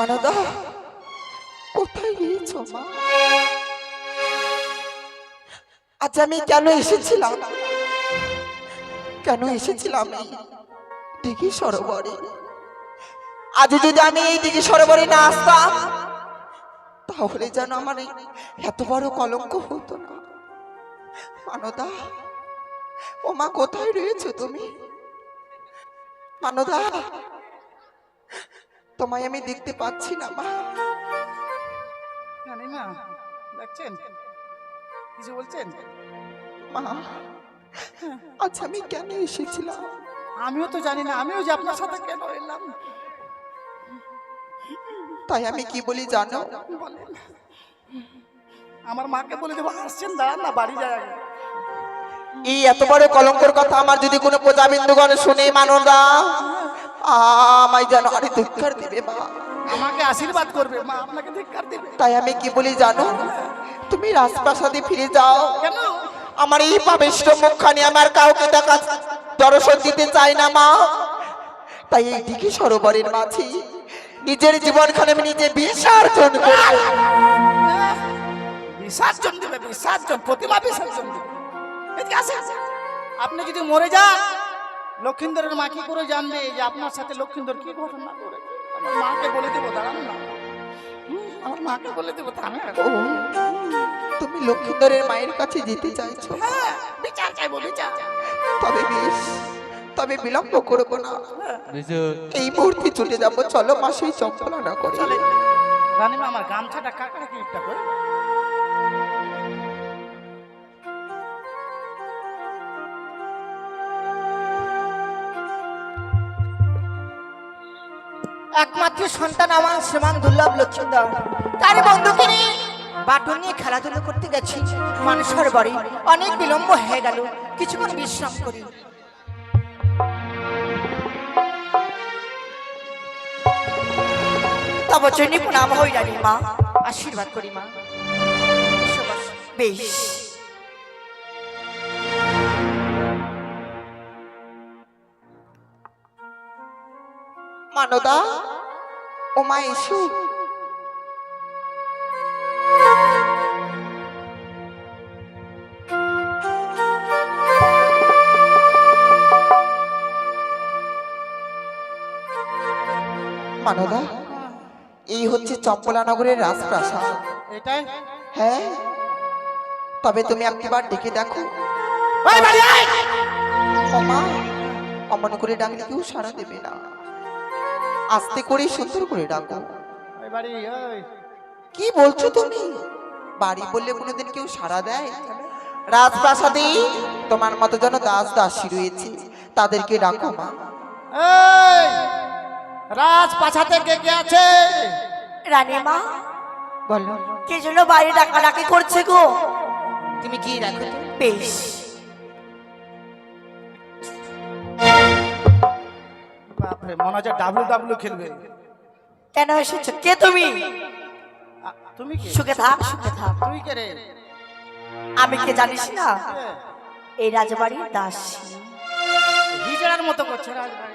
মানদা, কোথায় গিয়েছ মা? আজ আমি কেন এসেছিলাম? কেন এসেছিলাম দিঘি সরোবরে? আজ যদি আমি এই দিঘি সরোবরে না আসতাম, তাহলে যেন আমার এত বড় কলঙ্ক হতো না। মানদা, ও মা, কোথায় রয়েছে তুমি? মানদা তোমায় আমি দেখতে পাচ্ছি না মা। জানি না দেখছেন? কিছু বলছেন? মা আজ আমি কেন এসেছিলাম? আমিও তো জানি না আমিও যে আপনার সাথে কেন এলাম? তাই আমি কি বলি জানো? বলেন। আমার মাকে বলে দেবো আসছেন দাঁড়ান না বাড়ি যায় আগে। এই এত বড় কলঙ্কর কথা আমার যদি কোনো প্রজাবিন্দুগণ শুনে মানদা আমায় যেন আরে ধিক্কার দিবে মা। আমাকে আশীর্বাদ করবে মা আপনাকে ধিক্কার দেবে। তাই আমি কি বলি জানো? তুমি রাজপ্রাসাদে ফিরে যাও। কেন? আমার এই পাবিষ্ট মুখখানি আমার কাউকে দেখা দর্শন দিতে চাই না মা। তাই এই দিকে সরোবরের মাঝে নিজের জীবনখানে আমি নিজে বিসর্জন করব। বিসর্জন দেবে বিসর্জন প্রতিমা বিসর্জন দেবে। আপনি যদি মরে যান লক্ষিন্দরের মা কি করে জানবে যে আপনার সাথে লক্ষিন্দর কি ঘটনা করে আমার মাকে বলে দেবো দাঁড়ান না। আমার মাকে বলে দেবো তুমি লক্ষ্মীধরের মায়ের কাছে যেতে চাইছো? হ্যাঁ বিচার চাইব বিচার। তবে বেশ তবে বিলম্ব করব না। এই মুহূর্তে চলে যাব চলো মা সেই চম্পলনা করে। চলে রানীমা আমার গামছাটা কাকারা ক্লিপটা করে? একমাত্র সন্তান আমার, শ্রীমান দুর্লভ লক্ষ্মীন্দর তার বন্ধুকে নিয়ে বাটন নিয়ে খেলাধুলো করতে গেছি, মানুষের বাড়ি। অনেক বিলম্ব হয়ে গেল, কিছুক্ষণ বিশ্রাম করি। মা, আশীর্বাদ করি মা। বেশ। মানদা ও মা এসো। মানদা এই হচ্ছে চম্পলানগরের রাজপ্রাসাদ। এটাই? হ্যাঁ তবে তুমি একবার ডেকে দেখো। অমা অমন করে ডাকলে কেউ সাড়া দেবে না। আস্তে করে সুন্দর করে ডাকো কি বলছো তুমি? বাড়ি বললে কোনোদিন কেউ সাড়া দেয়? রাজপ্রাসাদে তোমার মতো যেন দাস দাসী রয়েছে তাদেরকে ডাকো মা। এই রাজ পাছাতে কে কে আছে? রানী মা বলো। কে যেন বাইরে ডাকাডাকি করছে গো। তুমি কি রাখো বেশ। বাপরে মনে হচ্ছে ডাব্লিউ ডাব্লিউ খেলবে। কেন এসেছ? কে তুমি? তুমি কে? সুখে থাক সুখে থাক। তুই কে রে? আমি কে জানিস না? এই রাজবাড়ির দাস। হিজড়ার মতো করছে রাজবাড়ি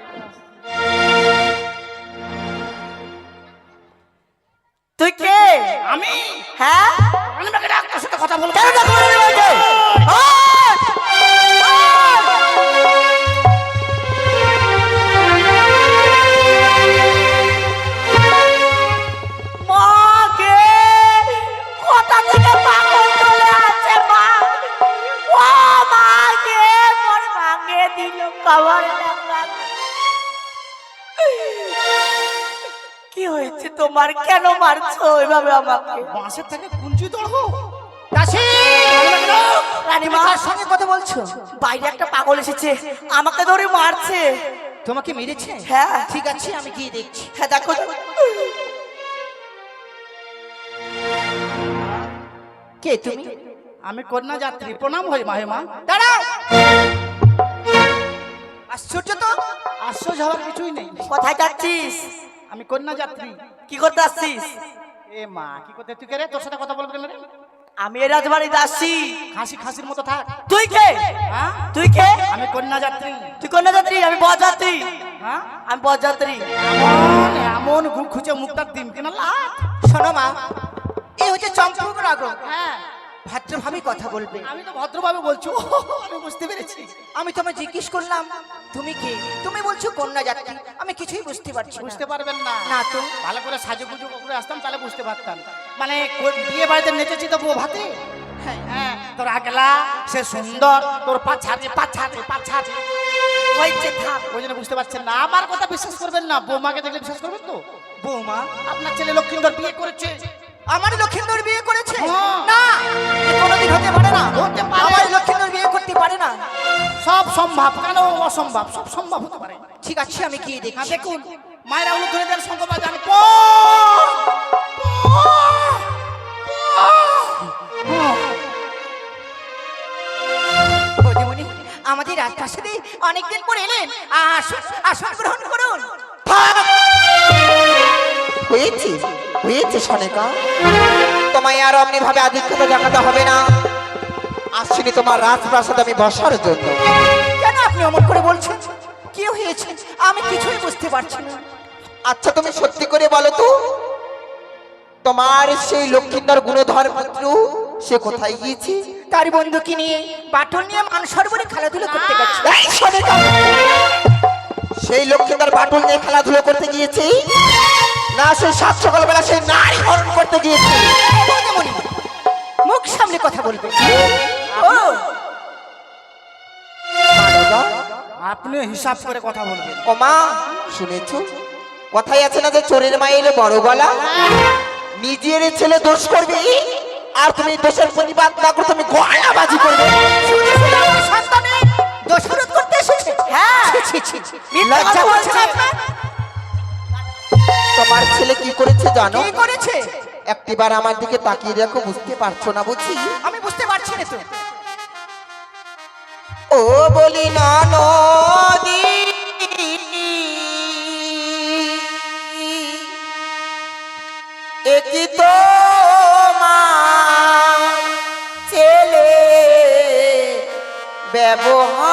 তুই কে? আমি? হ্যাঁ? আমি ডাক্তার সাথে কথা বলব। কেন কি হয়েছে তোমার কেন মারছো? এভাবে আমাকে? বাঁশের থেকে কুঞ্চি ধরবো সঙ্গে কথা বলছো? বাইরে একটা পাগল এসেছে আমাকে ধরে মারছে। তোমাকে মেরেছে? হ্যাঁ। ঠিক আছে আমি গিয়ে দেখছি। হ্যাঁ দেখো। কে তুমি? আমি কন্যা যাত্রী প্রণাম হই মাহিমা দাঁড়াও! আশ্চর্য তো? আশ্চর্য হওয়ার কিছুই নেই। কোথায় যাচ্ছিস? আমি কন্যা যাত্রী কি করতে আসছিস? এ মা কি করতে? তুই কে রে? তোর সাথে কথা বলব কেন রে। আমি এ রাজবাড়িতে আসছি। খাসি খাসির মতো থাক। তুই কে? হ্যাঁ? তুই কে? আমি কন্যা যাত্রী তুই কোন যাত্রী আমি বর যাত্রী হ্যাঁ? আমি বরযাত্রী এমন এমন ঘুম খুঁজে মুখটা দিন কিনা লাট। শোনো মা এই হচ্ছে চম্পক রাগম হ্যাঁ। ভদ্রভাবে কথা বলবে। আমি তো ভদ্রভাবে বলছো। আমি বুঝতে পেরেছি। আমি তোমায় জিজ্ঞেস করলাম তুমি কে? তুমি বলছো কন্যা যাত্রী আমি কিছুই বুঝতে পারছি বুঝতে পারবেন না। না তো? ভালো করে সাজু গুজু করে আসতাম তাহলে বুঝতে পারতাম। মানে বিয়ে বাড়িতে নেচেছি তো বউ ভাতে? হ্যাঁ। হ্যাঁ তোর আগলা সে সুন্দর তোর পাছাতে পাছাতে ওই যে থাক ওই জন্য বুঝতে পারছেন না। আমার কথা বিশ্বাস করবেন না। বৌমাকে দেখলে বিশ্বাস করবেন তো? বৌমা? আপনার ছেলে লক্ষ্মীন্দর বিয়ে করেছে। আমার লক্ষিন্দর বিয়ে করেছে? হ্যাঁ। না কোনোদিন হতে পারে না। হতে পারে। আমার লক্ষিন্দর বিয়ে করতে পারে না। সব সম্ভব। কেন অসম্ভব? সব সম্ভব হতে পারে। ঠিক আছে আমি গিয়ে দেখি হ্যাঁ দেখুন মায়েরা হলো ধরে দেন শঙ্কর বাজান আমাদের রাজপ্রাসাদে অনেকদিন পর এলেন। আসন আসন গ্রহণ করুন। হয়েছে হয়েছে সনেকা। তোমায় আর অমনি ভাবে আধিক্যতা দেখাতে হবে না। আসছিনি তোমার রাজপ্রাসাদ আমি বসার জন্য। কেন আপনি অমন করে বলছেন? কি হয়েছে? আমি কিছুই বুঝতে পারছি না। আচ্ছা তুমি সত্যি করে বলো তো তোমার সেই লক্ষ্মীন্দর গুণধর পুত্র সে কোথায় গিয়েছে? তার বন্ধুকে নিয়ে বাটন নিয়ে মান সরোবরে খেলাধুলো করতে গেছে! সেই লক্ষ্মীন্দর বাটুল নিয়ে খেলাধুলো করতে গিয়েছে? না সেই সাত সকালবেলা সেই নারী হরণ করতে গিয়েছে। মুখ সামনে কথা বলবে। ও! আপনি হিসাব করে কথা বলবেন। ও মা শুনেছ? কথাই আছে না যে চোরের মায়ে এলে বড় গলা? নিজের ছেলে দোষ করবে? আর তুমি দোষের প্রতিবাদ না করে তুমি গয়াবাজি করবে? দোষারোপ করতে এসেছে। হ্যাঁ। লজ্জা না? আপনার? তোমার ছেলে কি করেছে জানো? কি করেছে? একটিবার আমার দিকে তাকিয়ে দেখো বুঝতে পারছ না বুঝি? আমি বুঝতে পারছি না তো ও বলি না নদী একই তো মা ছেলে? ব্যবহার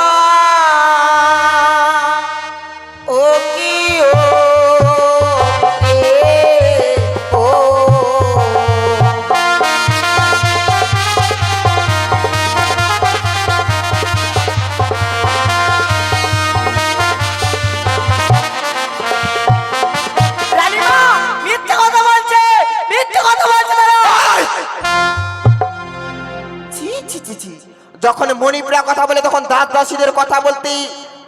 দাসীদের কথা বলতে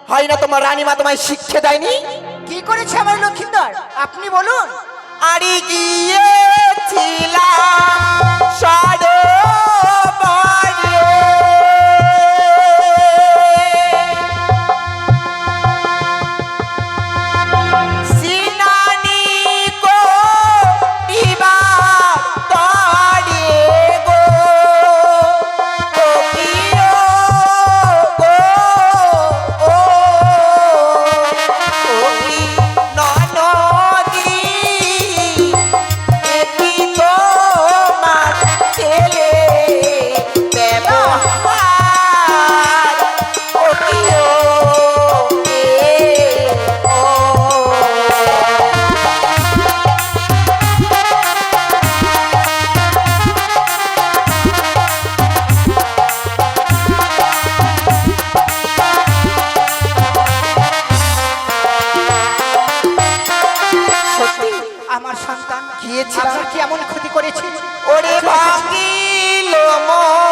হয় না তোমার রানীমা তোমায় শিক্ষা দেয়নি? কি করেছে আমার লক্ষিন্দর? আপনি বলুন। আরে গিয়েছিলাম আমার সন্তান গিয়েছিলাম। কি এমন ক্ষতি করেছে ওরে ভাঙিল মন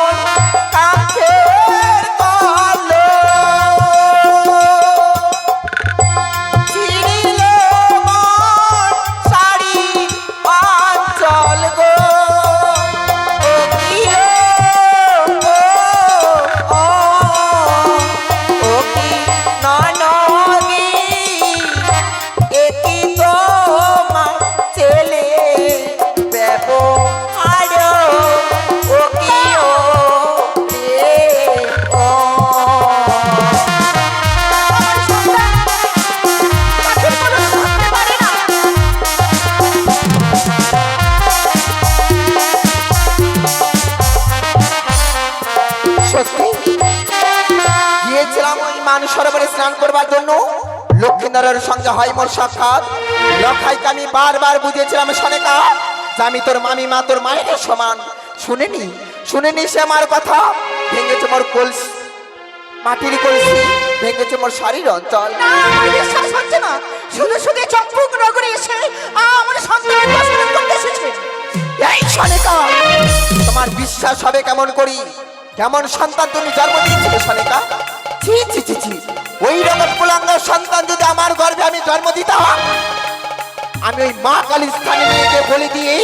সঙ্গে হয় মোর সাক্ষাৎ। লখাইকে আমি বারবার বুঝিয়েছিলাম সনেকা যে আমি তোর মামি মা তোর মায়ের সমান। শুনেনি? শুনেনি সে আমার কথা? ভেঙেছে মোর কলসি মাটির কলসি ভেঙেছে মোর শাড়ির অঞ্চল। না, শুধু শুধু চম্পক নগরে এসে আমার সন্তানের দর্শন করতে এসেছে। এই সনেকা তোমার বিশ্বাস হবে কেমন করি? কেমন সন্তান তুমি জন্ম দিয়েছিলে সনেকা ছি ছি ছি ছি। ওই রকম কুলাঙ্গার সন্তান যদি আমার গর্ভে আমি জন্ম দিতাম আমি ওই মা কালী স্থানে গিয়ে বলে দিয়ে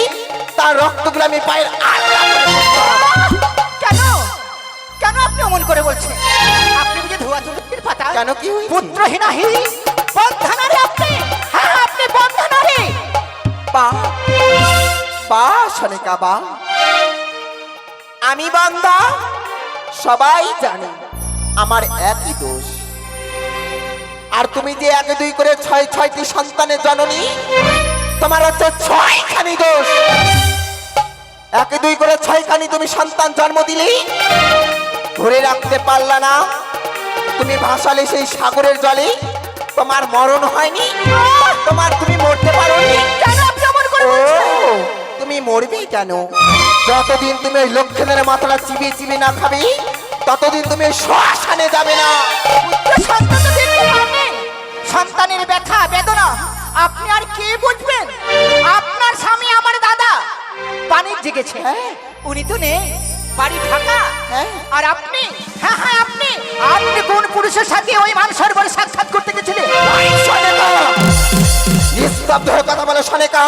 তার রক্তগুলো আমি পায়ের। কেন? কেন আপনি অমন করে বলছেন? আপনি বুঝে ধোয়া তুলসীর পাতা? কেন কি? পুত্রহীনাহি? বন্ধনারে আপনি? হ্যাঁ আপনি বন্ধনারে। বা বা সনেকা বা। আমি বান্দা সবাই জানে। আমার একই দোষ। আর তুমি যে একে দুই করে ছয় ছয়টি সন্তানের জননী তোমার হচ্ছে ছয়খানি দোষ। এক দুই করে ছয়খানি তুমি সন্তান জন্ম দিলি ধরে রাখতে পারলা না। তুমি ভাসালে সেই সাগরের জলে তোমার মরণ হয়নি। তোমার তুমি মরতে ও তুমি মরবি কেন? যতদিন তুমি ওই লক্ষ্মীদের মাথাটা চিবিয়ে চিবিয়ে না খাবি ততদিন তুমি শ্মশানে যাবে না। পুত্র সন্তান তো দেখতে পাননি সন্তানের ব্যথা বেদনা আপনি আর কে বুঝবেন? আপনার স্বামী আমার দাদা। পানির জেগেছে। হ্যাঁ। উনি তো নেই। বাড়ি ফাঁকা। হ্যাঁ। আর আপনি? হ্যাঁ হ্যাঁ আপনি। আপনি কোন পুরুষের সাথে ওই মান সরোবরে সাক্ষাৎ করতে গেছিলেন! নিস্তব্ধ হয়ে কথা বলো সনেকা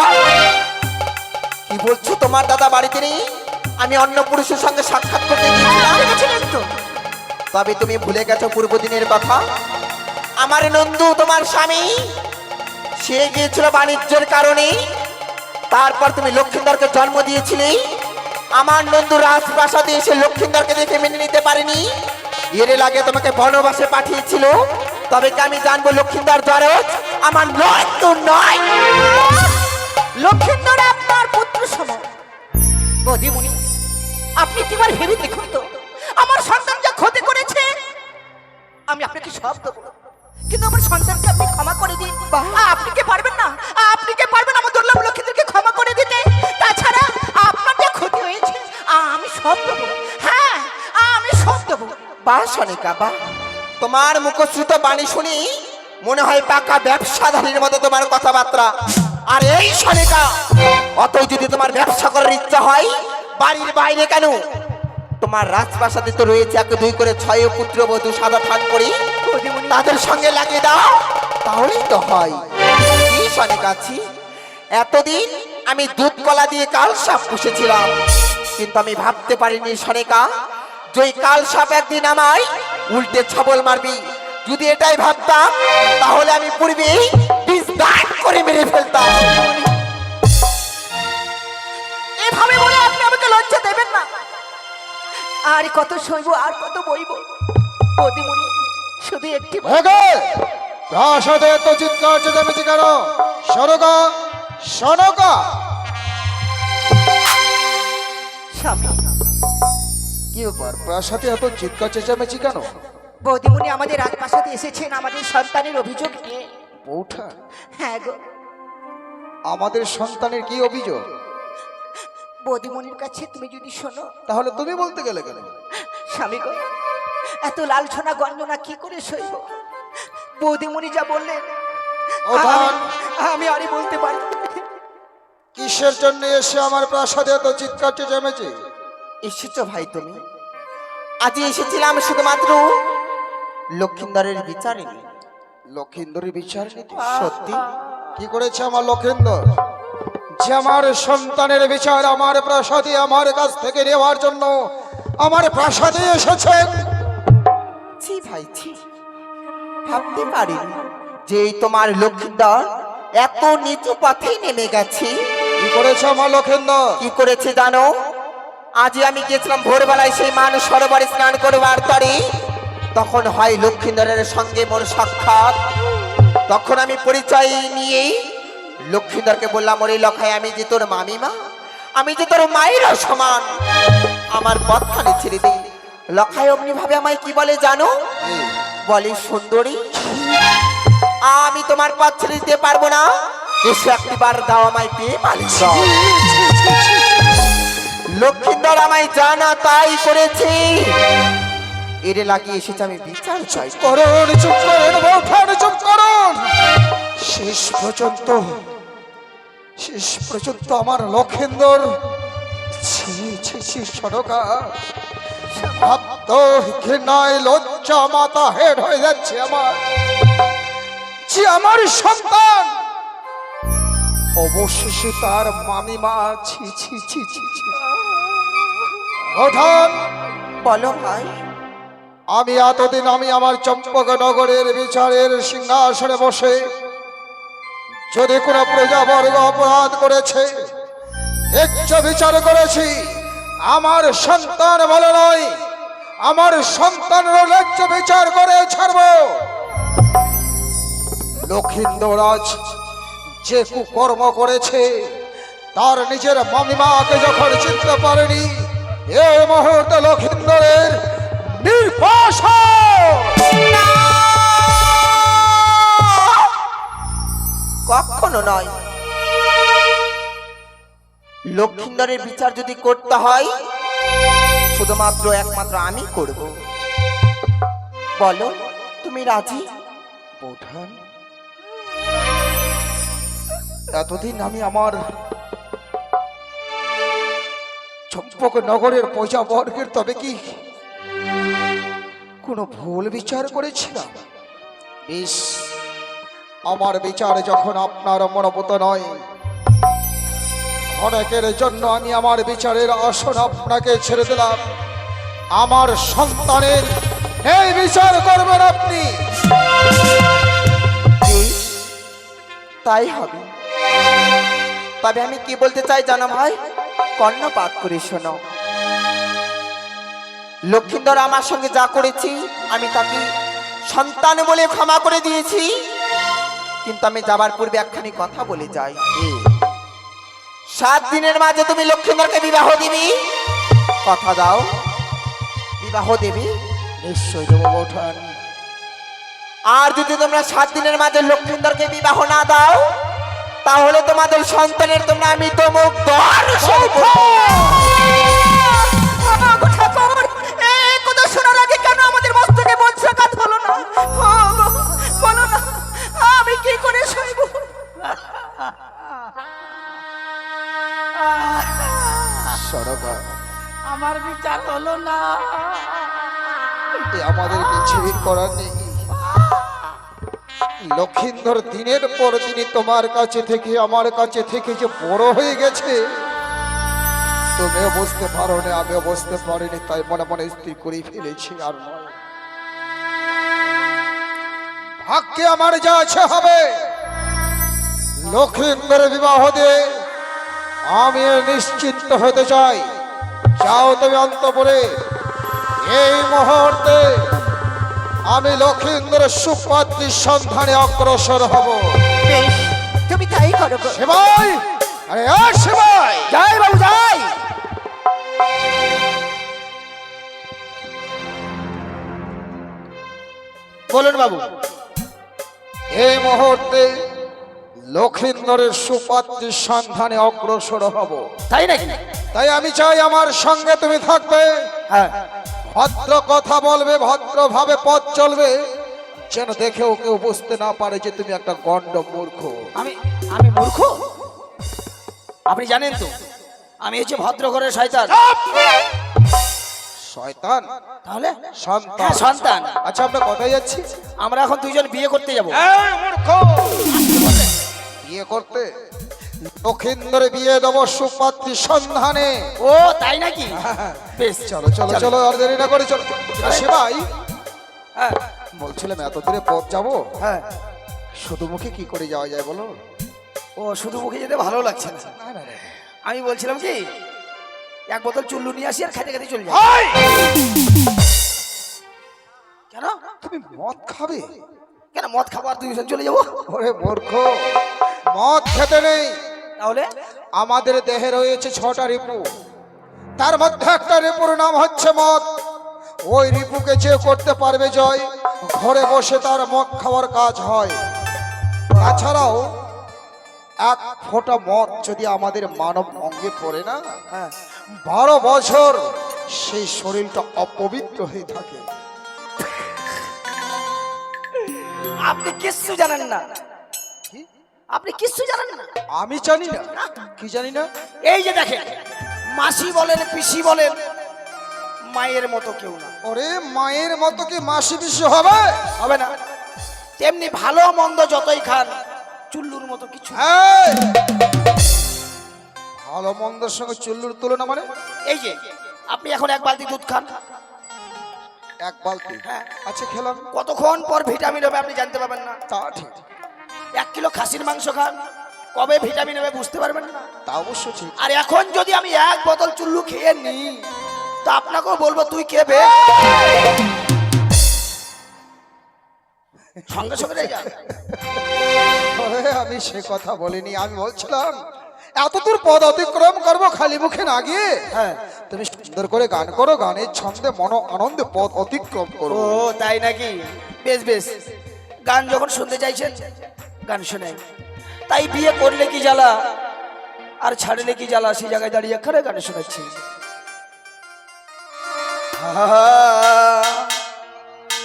কি বলছো? তোমার দাদা বাড়িতে নেই? আমি অন্য পুরুষের সঙ্গে সাক্ষাৎ করতে গিয়েছিলাম। তো? তবে তুমি ভুলে গেছো পূর্বদিনের কথা। আমার নন্দু তোমার স্বামী সে গিয়েছিল বাণিজ্যের কারণে। তারপর তুমি লক্ষ্মীন্দরকে জন্ম দিয়েছিলে। আমার নন্দু রাজপ্রাসাদে এসে লক্ষ্মীন্দরকে দেখে মেনে নিতে পারেনি। এর লাগে তোমাকে বনবাসে পাঠিয়েছিল। তবে কি আমি জানব লক্ষ্মীন্দর জরজ আমার নয় তো নয়। লক্ষেন্দর আপনার পুত্র আপনি কিবার ভেবে দেখুন তো আমার সন্তান যা ক্ষতি করেছে আমি আপনাকে সব দেবো। কিন্তু আমার সন্তানকে আপনি ক্ষমা করে দিন। আপনি কি পারবেন না? আপনি কি পারবেন আমার দুর্লভ লক্ষ্মীদেরকে ক্ষমা করে দিতে? তাছাড়া আপনার যা ক্ষতি হয়েছে আমি সব দেবো। হ্যাঁ আমি সব দেবো। বা সনিকা বা। তোমার মুখশ্রুত বাণী শুনি মনে হয় পাকা ব্যবসাধারীর মতো তোমার কথাবার্তা। আর এই সনিকা অতই যদি তোমার ব্যবসা করার ইচ্ছা হয় বাড়ির বাইরে কেন তোমার রাজপ্রাসাদে তো রয়েছে এক দুই করে ছয় পুত্রবধূ সাদা থান করি তাদের সঙ্গে লাগিয়ে দাও তাহলেই তো হয়। কি সনিকাছি এতদিন আমি দুধ কলা দিয়ে কাল সাপ পুষেছিলাম কিন্তু আমি ভাবতে পারিনি সনিকা যে কাল সাপ একদিন আমায় উল্টে ছবল মারবি। যদি এটাই ভাবতাম তাহলে আমি পূর্বে বিষ করে মেরে ফেলতাম। এভাবে বলে আপনি আমাকে লজ্জা দেবেন না। আর কত সইব আর কত বইব? বদিমণি শুধু একটি প্রাসাদে এত চিৎকার চেঁচামেচি কেন? সনকা সনকা কি ব্যাপার? প্রাসাদে এত চিৎকার চেঁচামেচি কেন? বৌদিমণি আমাদের রাজপ্রাসাদে এসেছেন আমাদের সন্তানের অভিযোগ নিয়ে। বৌঠা হ্যাঁ গো। আমাদের সন্তানের কি অভিযোগ? বৌদিমণির কাছে তুমি যদি শোনো। তাহলে তুমি বলতে গেলে কেন? স্বামী গো এত লালছনা গঞ্জনা কি করে সইব? বৌদিমণি যা বললেন ও ধান। আমি- আমি আরই বলতে পারি কিসের জন্য এসে আমার প্রাসাদে এত চিৎকার জমেছে? এসেছ ভাই তুমি। আজ এসেছিলাম শুধুমাত্র লক্ষিন্দরের বিচারে লক্ষিন্দরের বিচার সত্যি? কি করেছে আমার লক্ষিন্দর? যে আমার সন্তানের বিচার আমার প্রাসাদে আমার কাছ থেকে নেওয়ার জন্য আমার প্রাসাদে এসেছেন। ছি ভাই ছি। ভাবতে পারিনি যে এই তোমার লক্ষ্মীন্দর এত নিচু পথে নেমে গেছে। কি করেছে আমার লক্ষিন্দর? কি করেছে জানো? আজ আমি গিয়েছিলাম ভোরবেলায় সেই মানুষ সরোবরে স্নান করবার তরে। তখন হয় লক্ষ্মীন্দরের সঙ্গে মোর সাক্ষাৎ। তখন আমি পরিচয় নিয়ে লক্ষ্মীন্দরকে বললাম, ওরে লখায় আমি যে তোর মামিমা, আমি যে তোর মায়ের সমান, আমার পথখানে ছেড়ে দিই লখায় অমনি ভাবে আমায় কি বলে জানো? বলে, সুন্দরী, আমি তোমার পথ ছেড়ে দিতে পারব না। এসে একটিবার, দাও আমায় পেয়ে মালিক দাও। লক্ষ্মীন্দর আমায় জানা তাই করেছে। এরে লাগিয়ে এসেছে আমি বিচার চাই। করুন, চুপ করুন চুপ করুন। শেষ পর্যন্ত শেষ পর্যন্ত আমার লক্ষেন্দর ছি ছি ছি সরকা ভাবত ঘৃণায় লজ্জা মাথা হেড হয়ে যাচ্ছে আমার। যে আমার সন্তান! অবশেষে তার মামিমা ছি ছি ছি ছি ছি। বলো ভাই। আমি এতদিন আমি আমার চম্পকনগরের বিচারের সিংহাসনে বসে যদি কোনো প্রজাবর্গ অপরাধ করেছে একটু বিচার করেছি, আমার সন্তান ভালো নয়, আমার সন্তানের ন্যায্য বিচার করে ছাড়ব। লক্ষিন্দরাজ যে কুকর্ম করেছে, তার নিজের মামিমাকে যখন চিনতে পারেনি এই মুহূর্তে লক্ষিন্দরের নির্বাস কখনো নয়। লক্ষিন্দরের বিচার যদি করতে হয়, শুধুমাত্র একমাত্র আমি করব। বলো, তুমি রাজি? বোঠান এতদিন আমি আমার চম্পক নগরের প্রজা বর্গের তবে কি কোনো ভুল বিচার করেছিলাম? বেশ। আমার বিচার যখন আপনার মনোমত নয়, অনেকের জন্য আমি আমার বিচারের আসন আপনাকে ছেড়ে দিলাম। আমার সন্তানের এই বিচার করবেন আপনি। তাই হবে। তবে আমি কি বলতে চাই জানো ভাই? কর্ণপাত করে শোনো। লক্ষিন্দর আমার সঙ্গে যা করেছি, আমি তাকে সন্তান বলে ক্ষমা করে দিয়েছি। কিন্তু আমি যাবার পূর্বে একখানি কথা বলে যাই। সাত দিনের মাঝে তুমি লক্ষ্মীন্দরকে বিবাহ দিবি? কথা দাও। বিবাহ দেবী? নিশ্চয় দেবো বৌঠান। আর যদি তোমরা সাত দিনের মাঝে লক্ষ্মীন্দরকে বিবাহ না দাও তাহলে তোমাদের সন্তানের তোমরা আমি তো মুখ দর্শন কেন আমাদের মস্তকে হলো না? কি করে সইব? সরবা আমার বিচার হলো না। আমাদের কিছুই করার নেই। লক্ষিন্দর দিনের পর দিনই তোমার কাছে থেকে আমার কাছে থেকে যে বড় হয়ে গেছে তুমিও বুঝতে পারো না আমিও বুঝতে পারিনি তাই মনে মনে স্থির করে ফেলেছি আর নয়। ভাগ্যে আমার যা আছে হবে। লক্ষিন্দরের বিবাহ দিয়ে আমি নিশ্চিন্ত হতে চাই। যাও তুমি অন্তপুরে। এই মুহূর্তে আমি লক্ষিন্দরের সুপাত্রীর সন্ধানে অগ্রসর হব। বেশ, তুমি তাই করো। সেবাই আরে আ সেবাই যাই বাবু যাই। বলুন বাবু। এই মুহূর্তে লক্ষিন্দরের সুপাত্রীর সন্ধানে অগ্রসর হব। তাই নাকি? তাই আমি চাই আমার সঙ্গে তুমি থাকবে। হ্যাঁ। ভদ্র কথা বলবে ভদ্রভাবে পথ চলবে যেন দেখেও কেউ বুঝতে না পারে যে তুমি একটা গণ্ড মূর্খ। আমি আমি মূর্খ? আপনি জানেন তো আমি হচ্ছে ভদ্র ঘরের শয়তান শয়তান। তাহলে? সন্তান। হ্যাঁ সন্তান। আচ্ছা আমরা কোথায় যাচ্ছি? আমরা এখন দুইজন বিয়ে করতে যাব। বিয়ে করতে? লক্ষিন্দরে বিয়ে দেব সুপাত্রী সন্ধানে। ও তাই নাকি? বেশ চলো চলো চলো। আর দেরি না করে চলো। সেবাই। হ্যাঁ। বলছিলাম এত দূরে পথ যাব? হ্যাঁ। শুধু মুখে কি করে যাওয়া যায় বলো? ও শুধু মুখে যেতে ভালো লাগছে না। আমি বলছিলাম কি এক বোতল চুল্লু নিয়ে আসি আর খেতে খেতে চলে যাই। কেন? তুমি মদ খাবে? কেন মদ খাবার দুইজন চলে যাব? ওরে মূর্খ মদ খেতে নেই। তাহলে? আমাদের দেহে রয়েছে ছটা রিপু। তার মধ্যে একটা রিপুর নাম হচ্ছে মদ। ওই রিপুকে যে করতে পারবে জয় ঘরে বসে তার মদ খাওয়ার কাজ হয়। তাছাড়াও এক ফোঁটা মদ যদি আমাদের মানব অঙ্গে পড়ে না হ্যাঁ। বারো বছর সেই শরীরটা অপবিত্র হয়ে থাকে। আপনি কিচ্ছু জানেন না। আপনি কিচ্ছু জানেন না। আমি জানি না। কি জানি না? এই যে দেখেন মাসি বলেন পিসি বলেন মায়ের মতো কেউ না। ওরে মায়ের মতো কি মাসি পিসি হবে? হবে না। তেমনি ভালো মন্দ যতই খান চুল্লুর মতো কিছু না। ভালো মন্দের সঙ্গে চুল্লুর তুলনা মানে? এই যে আপনি এখন এক বালতি দুধ খান। এক বালতি? হ্যাঁ। আচ্ছা খেলাম। কতক্ষণ পর ভিটামিন হবে আপনি জানতে পারবেন না। তা ঠিক। এক কিলো খাসির মাংস খান। কবে ভিটামিন হবে বুঝতে পারবেন না। তা অবশ্য ঠিক। আর এখন যদি আমি এক বোতল চুল্লু খেয়ে নিই তা আপনাকেও বলব তুই কে বে? সঙ্গে সঙ্গে আমি সে কথা বলিনি আমি বলছিলাম এত দূর পদ অতিক্রম করব খালি মুখে না গিয়ে। হ্যাঁ। তুমি সুন্দর করে গান করো গানের ছন্দে মন আনন্দে পদ অতিক্রম করো। ও তাই নাকি? বেশ বেশ। গান যখন শুনতে চাইছেন গান শোনাই তাই বিয়ে করলে কি জ্বালা? আর ছাড়লে কি জ্বালা? সেই জায়গায় দাঁড়িয়ে এখানে গান শোনাচ্ছি।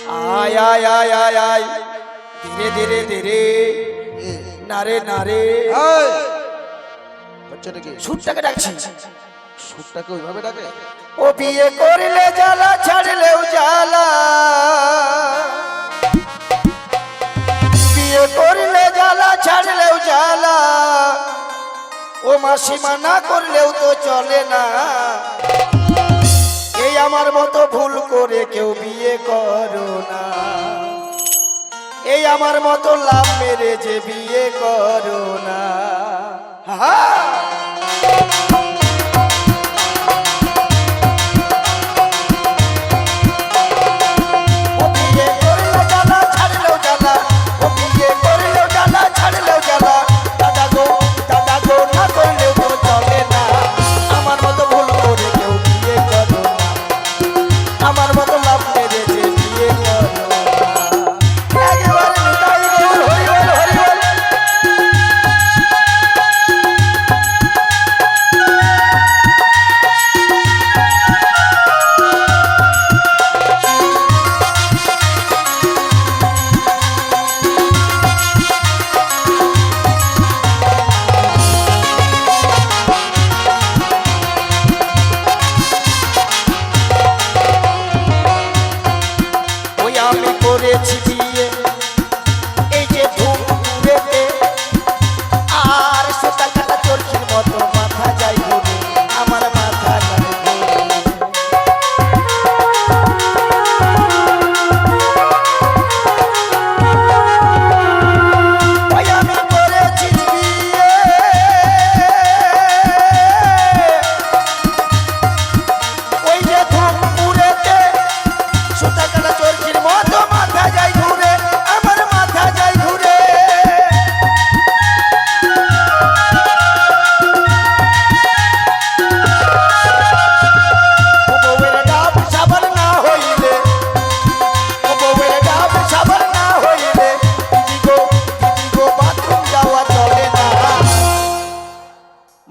আয় আয় আয় আয় আয়। ধীরে ধীরে ধীরে। নারে নারে। এই! হচ্ছে নাকি সুরটাকে ডাকছি সুরটাকে ওইভাবে ডাকে? ও বিয়ে করলে জ্বালা ছাড়লেও জ্বালা। বিয়ে করলে জ্বালা ছাড়লেও জ্বালা। ও মাসিমা না করলেও তো চলে না। এই আমার মতো ভুল করে কেউ বিয়ে করো না। এই আমার মতো লাভ মেরে যে বিয়ে করো না। হা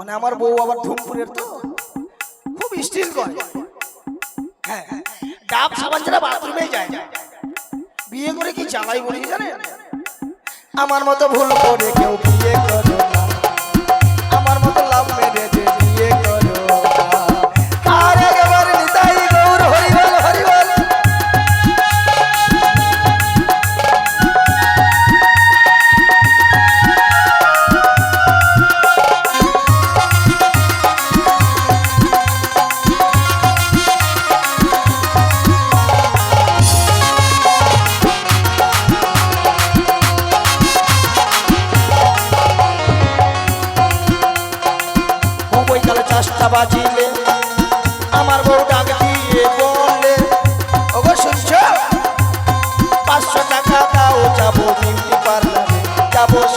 মানে আমার বউ আবার ধূমপুরের তো? খুব স্টিল করে। হ্যাঁ হ্যাঁ। ডাব সাবান ছাড়া বাথরুমে যায়। বিয়ে করে কি চালাই বলি জানেন? আমার মতো ভুল করে কেউ বিয়ে করো।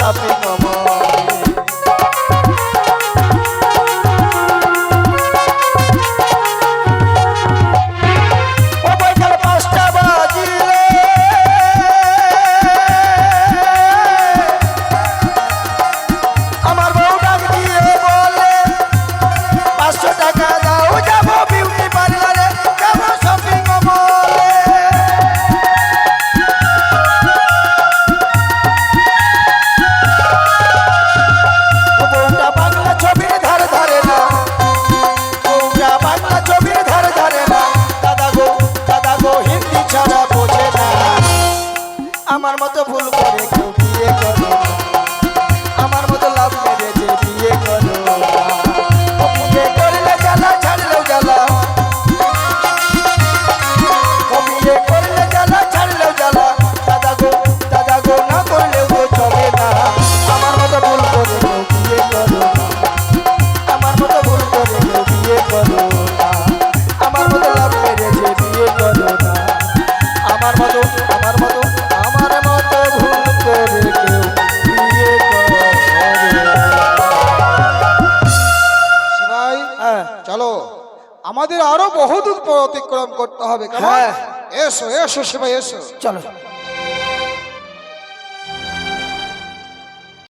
যাব আমার মতো ভুল করে এসো এসো সেবা এসো। চলো।